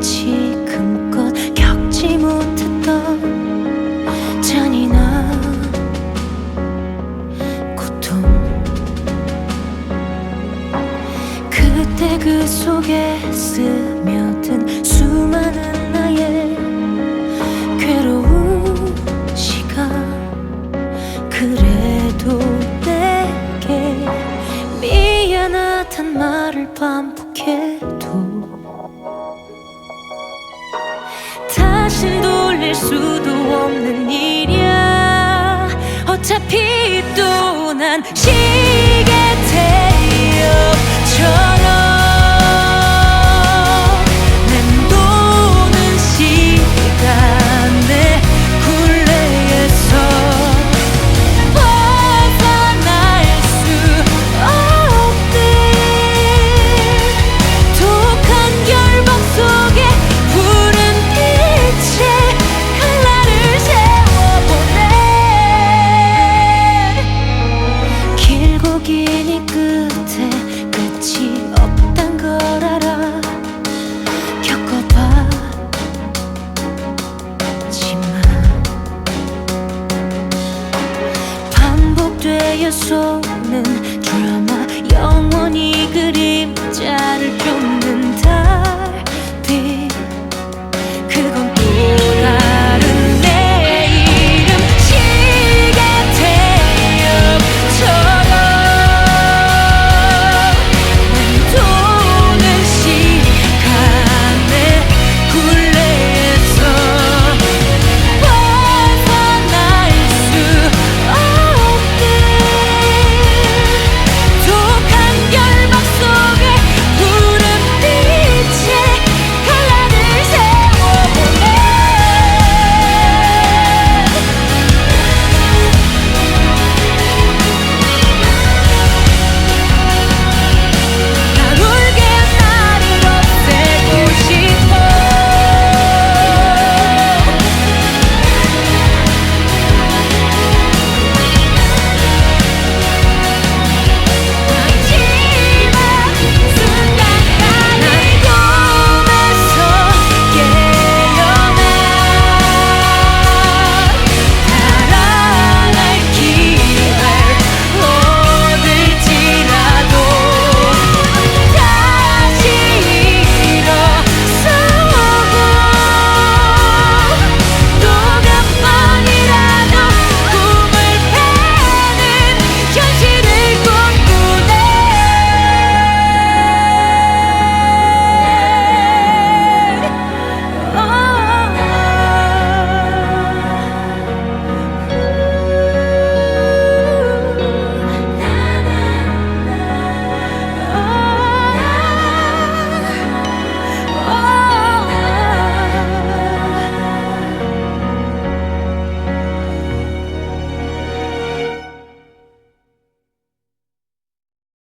지금껏 겪지 못했던 잔인한 고통. 그때 그 속에 스며든 수많은 나의 괴로운 시간. 그래도 내게 미안하단 말을 반복해도 수도 없는 일이야. 어차피 또 난 속는 드라마. 영원히 그림자를 좀